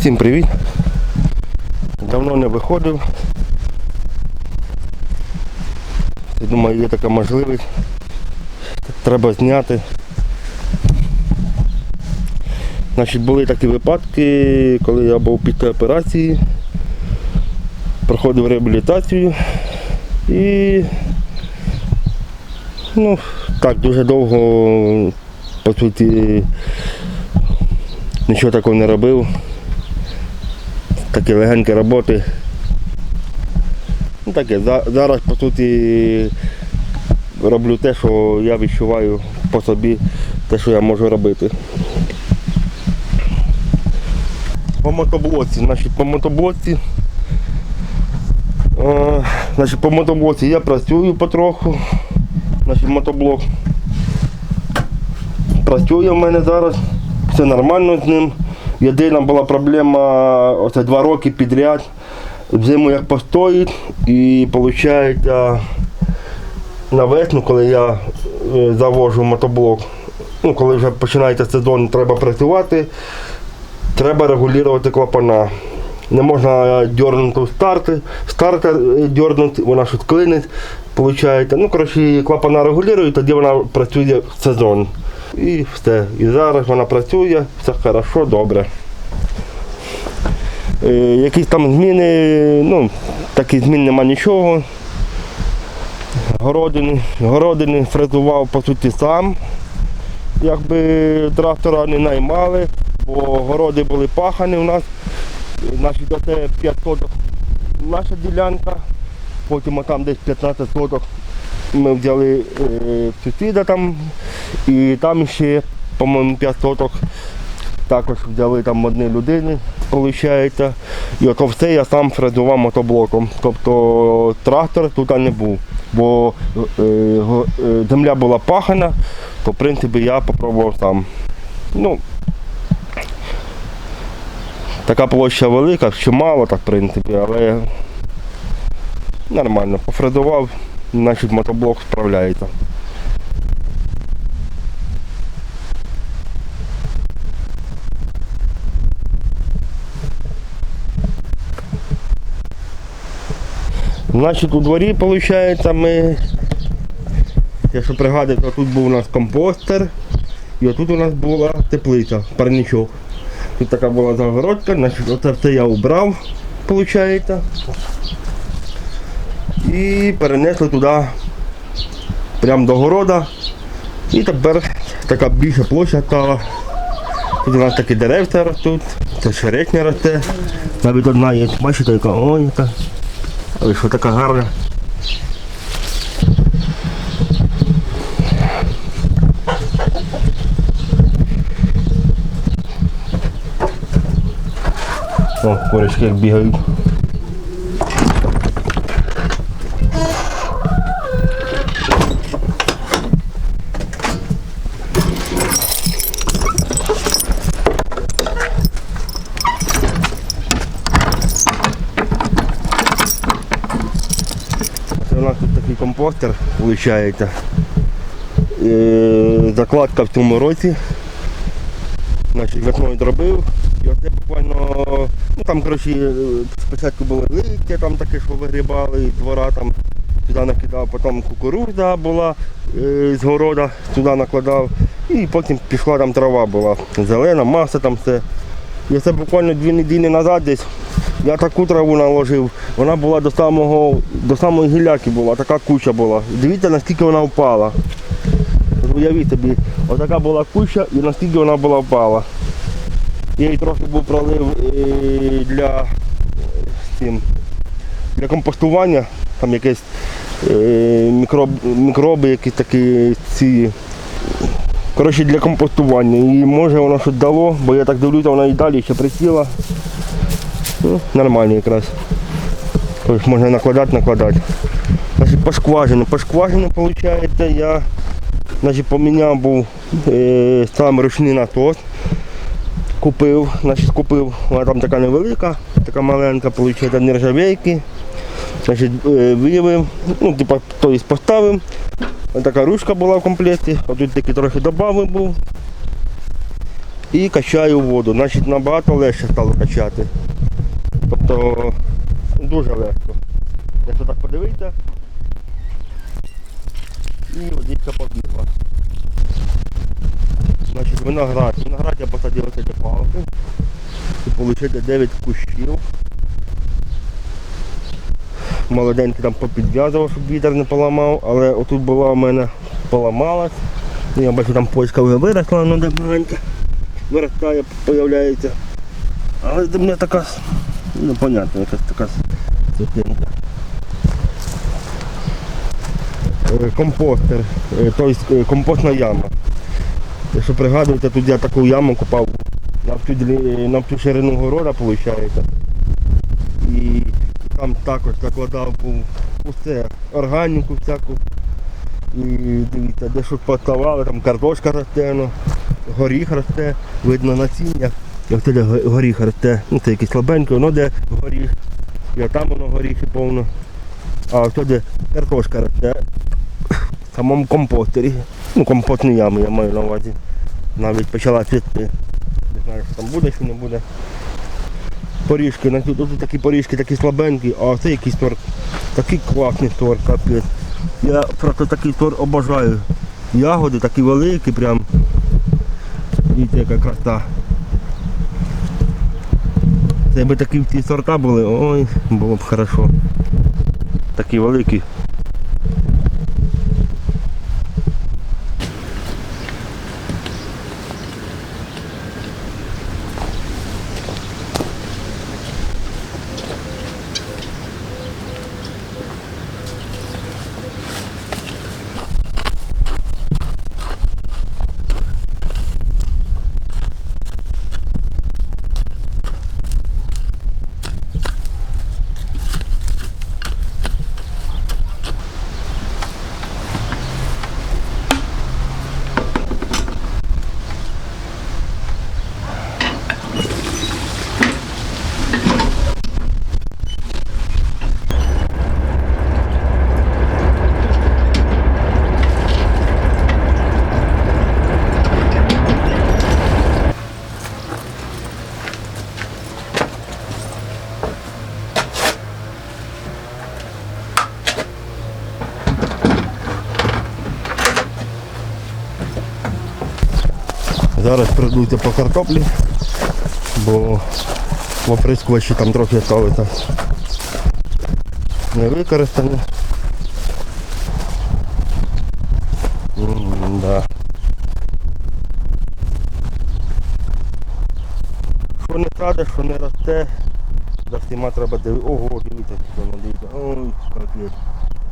Всім привіт. Давно не виходив. Я думаю, є така можливість. Треба зняти. Значить, були такі випадки, коли я був після операції, проходив реабілітацію і ну, так дуже довго, по суті, нічого такого не робив такі легенькі роботи. Ну, таке, зараз по суті роблю те, що я відчуваю по собі, те, що я можу робити. По мотоблоці, значить, по мотоблоці. е, значить, по мотоблоці я працюю потроху. Значить, мотоблок працює в мене зараз, все нормально з ним. Єдина була проблема оце два роки підряд. Зиму як постоїть і виходить на весну, коли я е, завожу мотоблок, ну, коли вже починається сезон, треба працювати, треба регулювати клапана. Не можна дьорнути старти, стартер е, дьорнути, вона щось клинить, виходить. Ну, коротше, клапана регулює, тоді вона працює в сезон. І все. І зараз вона працює, все хорошо, добре. Е, якісь там зміни, ну, таких змін нема нічого. Городини, городини фрезував по суті сам. Якби трактора не наймали, бо городи були пахані у нас. Наші це 5 соток наша ділянка, потім там десь 15 соток ми взяли е, сусіда там, і там ще, по-моєму, 5 соток також взяли там одні людини, виходить. І ото все я сам фрезував мотоблоком. Тобто трактор тут не був. Бо е, е, земля була пахана, то в принципі я спробував сам. Ну, така площа велика, що мало, так в принципі, але нормально. Пофрезував, значить мотоблок справляється. Значить, у дворі, виходить, ми, якщо пригадати, тут був у нас компостер, і отут у нас була теплиця, парничок. Тут така була загородка, значить, оце все я убрав, виходить. І перенесли туди, прямо до города. І тепер така більша площа стала. Тут у нас такі деревця ростуть, це черешня росте. Навіть одна є, бачите, яка ой, яка. Ой, що така гарна. О, курочки як бігають. Це у нас тут виходить. Е, Закладка в цьому році. Значить, весною зробив. І оце буквально, ну там коротше, спочатку було листя, там таке, що вигрібали, двора там сюди накидав, потім кукурудза була е, з города, сюди накладав. І потім пішла там трава була. Зелена, маса там все. І це буквально дві неділі назад десь я таку траву наложив, вона була до самого, до самої гіляки була, така куча була. Дивіться, наскільки вона впала. Уявіть собі, отака була куча і наскільки вона була впала. Я і трохи був пролив е, для, для компостування, там якесь е, мікроб, мікроби, якісь такі ці. Коротше, для компостування. І може воно щось дало, бо я так дивлюся, вона і далі ще присіла. Ну, нормально якраз. Тобто можна накладати, накладати. Значить, по скважині, виходить, я значить, поміняв був е, сам ручний насос. Купив, значить, купив, вона там така невелика, така маленька, виходить, нержавейки. Значить, е, виявив, ну, типа, тобто поставив. Ось така ручка була в комплекті, а тут такий трохи додав був. І качаю воду. Значить, набагато легше стало качати. Тобто дуже легко. Якщо так подивитися. І водичка побігла. Значить, виноград. Виноград я посадив оці палки. І виходить 9 кущів. Молоденький там попідв'язував, щоб вітер не поламав, але отут була в мене поламалась. Ну, Я бачу, там почка вже виросла, ну де. Виростає, появляється. Але до мене така, ну понятно, якась така цепинка. Е, Компостер, тобто компостна яма. Якщо пригадуєте, тут я таку яму купав на всю, на всю ширину города, виходить. І там також закладав був усе, органіку всяку. І дивіться, де щось поставали, там картошка росте, ну, горіх росте, видно насіння. Як це горіх росте, ну це якийсь слабенький, воно де горіх. І там воно горіхи повно. А ось де картошка росте. В самому компостері. Ну, компостні ями я маю на увазі. Навіть почала цвісти. Не знаю, що там буде, чи не буде. Поріжки, тут, тут такі поріжки, такі слабенькі, а це якийсь торт. Такий класний торт, капець. Я просто такий торт обожаю. Ягоди такі великі прям. Дивіться, яка краса. Якби такі ці сорта були, ой, було б хорошо. Такі великі. Прийдуться по картоплі, бо в оприскувачі там трохи ставиться не використані. Да. Що не садиш, що не росте, за всіма треба дивитися. Ого, дивіться, воно дивіться. Ой, капець.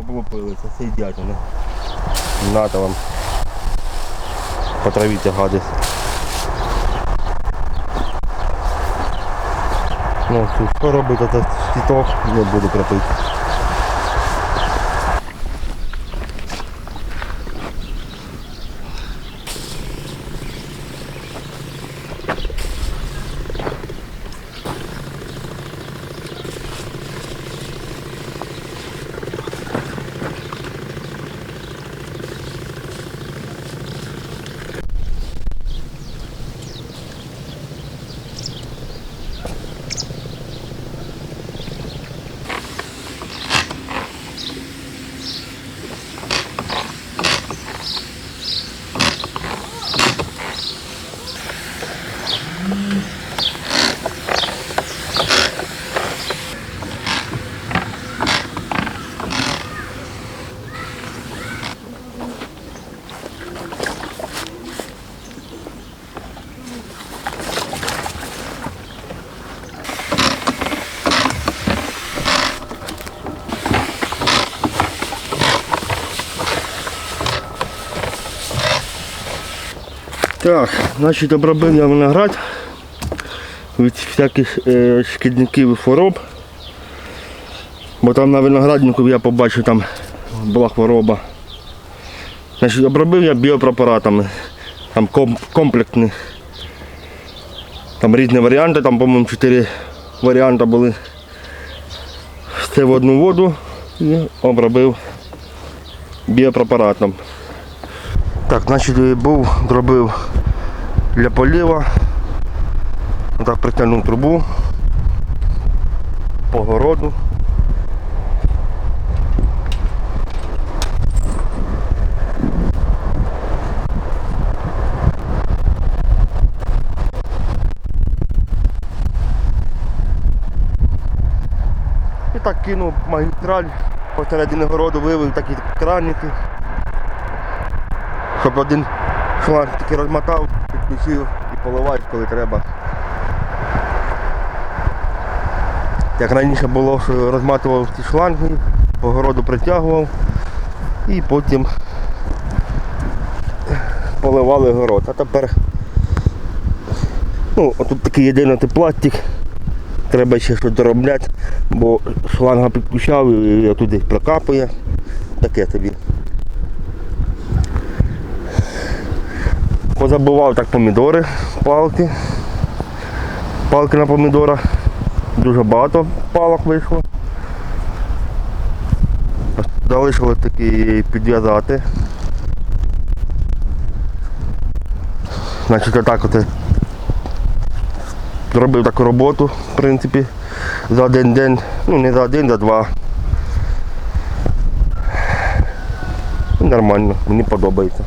Облупилися, сидять вони. Нате вам. Потравіть гади. Ну, тут що робити, це стіток не буду кропити. Так, значить обробив я виноград від всяких е, шкідників і хвороб. Бо там на винограднику я побачив, там була хвороба. Значить, обробив я біопрепаратами. Там ком- комплексні. Там різні варіанти, там, по-моєму, чотири варіанти були. Все в одну воду і обробив біопрепаратом. Так, значить був, зробив для поліва. Так притягнув трубу по городу. І так кинув магістраль посередині городу, вивів такі краніки. Щоб один шланг тільки розмотав, підключив і поливаєш, коли треба. Як раніше було, що розматував ці шланги, по городу притягував і потім поливали город. А тепер ну, отут такий єдиний пластик. Треба ще щось доробляти, бо шланга підключав і туди прокапує. Таке тобі. Позабував так помідори, палки. Палки на помідорах. Дуже багато палок вийшло. Залишилось таки підв'язати. Значить отак от зробив таку роботу, в принципі, за один день, ну не за один, за два. Нормально, мені подобається.